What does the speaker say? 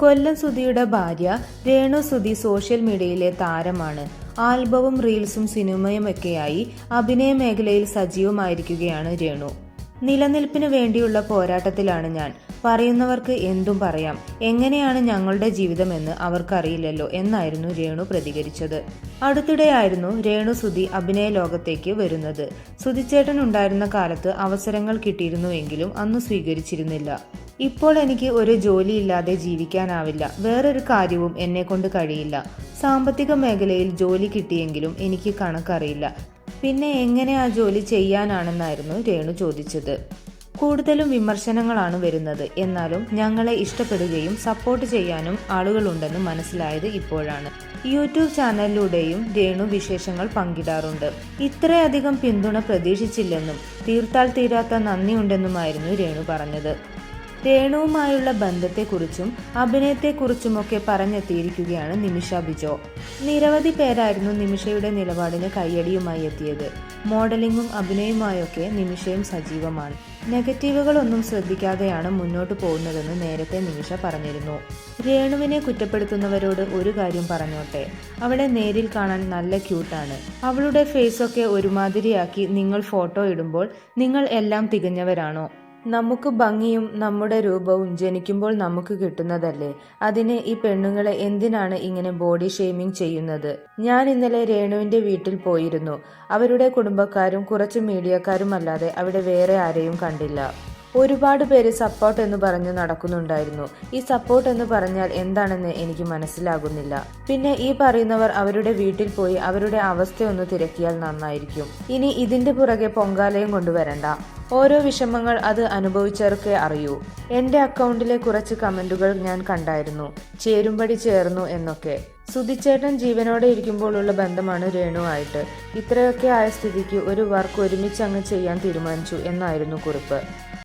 കൊല്ലം സുധിയുടെ ഭാര്യ രേണു സുധി സോഷ്യൽ മീഡിയയിലെ താരമാണ്. ആൽബവും റീൽസും സിനിമയുമൊക്കെയായി അഭിനയ മേഖലയിൽ സജീവമായിരിക്കുകയാണ് രേണു. നിലനിൽപ്പിന് വേണ്ടിയുള്ള പോരാട്ടത്തിലാണ് ഞാൻ. പറയുന്നവർക്ക് എന്തും പറയാം. എങ്ങനെയാണ് ഞങ്ങളുടെ ജീവിതമെന്ന് അവർക്കറിയില്ലല്ലോ എന്നായിരുന്നു രേണു പ്രതികരിച്ചത്. അടുത്തിടെയായിരുന്നു രേണു സുധി അഭിനയ ലോകത്തേക്ക് വരുന്നത്. സുധിച്ചേട്ടൻ ഉണ്ടായിരുന്ന കാലത്ത് അവസരങ്ങൾ കിട്ടിയിരുന്നുവെങ്കിലും അന്ന് സ്വീകരിച്ചിരുന്നില്ല. ഇപ്പോൾ എനിക്ക് ഒരു ജോലി ജോലിയില്ലാതെ ജീവിക്കാനാവില്ല. വേറൊരു കാര്യവും എന്നെ കൊണ്ട് കഴിയില്ല. സാമ്പത്തിക മേഖലയിൽ ജോലി കിട്ടിയെങ്കിലും എനിക്ക് കണക്കറിയില്ല. പിന്നെ എങ്ങനെ ആ ജോലി ചെയ്യാനാണെന്നായിരുന്നു രേണു ചോദിച്ചത്. കൂടുതലും വിമർശനങ്ങളാണ് വരുന്നത്. എന്നാലും ഞങ്ങളെ ഇഷ്ടപ്പെടുകയും സപ്പോർട്ട് ചെയ്യാനും ആളുകളുണ്ടെന്ന് മനസ്സിലായത് ഇപ്പോഴാണ്. യൂട്യൂബ് ചാനലിലൂടെയും രേണു വിശേഷങ്ങൾ പങ്കിടാറുണ്ട്. ഇത്രയധികം പിന്തുണ പ്രതീക്ഷിച്ചില്ലെന്നും തീർത്താൽ തീരാത്ത നന്ദിയുണ്ടെന്നുമായിരുന്നു രേണു പറഞ്ഞത്. രേണുവുമായുള്ള ബന്ധത്തെക്കുറിച്ചും അഭിനയത്തെക്കുറിച്ചുമൊക്കെ പറഞ്ഞെത്തിയിരിക്കുകയാണ് നിമിഷ ബിജോ. നിരവധി പേരായിരുന്നു നിമിഷയുടെ നിലപാടിന് കയ്യടിയുമായി എത്തിയത്. മോഡലിംഗും അഭിനയവുമായൊക്കെ നിമിഷയും സജീവമാണ്. നെഗറ്റീവുകളൊന്നും ശ്രദ്ധിക്കാതെയാണ് മുന്നോട്ട് പോകുന്നതെന്ന് നേരത്തെ നിമിഷ പറഞ്ഞിരുന്നു. രേണുവിനെ കുറ്റപ്പെടുത്തുന്നവരോട് ഒരു കാര്യം പറഞ്ഞോട്ടെ. അവളെ നേരിൽ കാണാൻ നല്ല ക്യൂട്ടാണ്. അവളുടെ ഫേസൊക്കെ ഒരുമാതിരിയാക്കി നിങ്ങൾ ഫോട്ടോ ഇടുമ്പോൾ നിങ്ങൾ എല്ലാം തികഞ്ഞവരാണോ? നമുക്ക് ഭംഗിയും നമ്മുടെ രൂപവും ജനിക്കുമ്പോൾ നമുക്ക് കിട്ടുന്നതല്ലേ? അതിന് ഈ പെണ്ണുങ്ങളെ എന്തിനാണ് ഇങ്ങനെ ബോഡി ഷെയ്മിങ് ചെയ്യുന്നത്? ഞാൻ ഇന്നലെ രേണുവിന്റെ വീട്ടിൽ പോയിരുന്നു. അവരുടെ കുടുംബക്കാരും കുറച്ച് മീഡിയക്കാരും അല്ലാതെ അവിടെ വേറെ ആരെയും കണ്ടില്ല. ഒരുപാട് പേര് സപ്പോർട്ട് എന്ന് പറഞ്ഞ് നടക്കുന്നുണ്ടായിരുന്നു. ഈ സപ്പോർട്ട് എന്ന് പറഞ്ഞാൽ എന്താണെന്ന് എനിക്ക് മനസ്സിലാകുന്നില്ല. പിന്നെ ഈ പറയുന്നവർ അവരുടെ വീട്ടിൽ പോയി അവരുടെ അവസ്ഥയൊന്ന് തിരക്കിയാൽ നന്നായിരിക്കും. ഇനി ഇതിന്റെ പുറകെ പൊങ്കാലയും കൊണ്ടുവരണ്ട. ഓരോ വിഷമങ്ങൾ അത് അനുഭവിച്ചവർക്കേ അറിയൂ. എന്റെ അക്കൗണ്ടിലെ കുറച്ച് കമന്റുകൾ ഞാൻ കണ്ടായിരുന്നു. ചേരുംപടി ചേർന്നു എന്നൊക്കെ. സുധിച്ചേട്ടൻ ജീവനോടെ ഇരിക്കുമ്പോഴുള്ള ബന്ധമാണ് രേണുവായിട്ട് ഇത്രയൊക്കെ ആയ സ്ഥിതിക്ക് ഒരു വർക്ക് ഒരുമിച്ച് അങ്ങ് ചെയ്യാൻ തീരുമാനിച്ചു എന്നായിരുന്നു കുറിപ്പ്.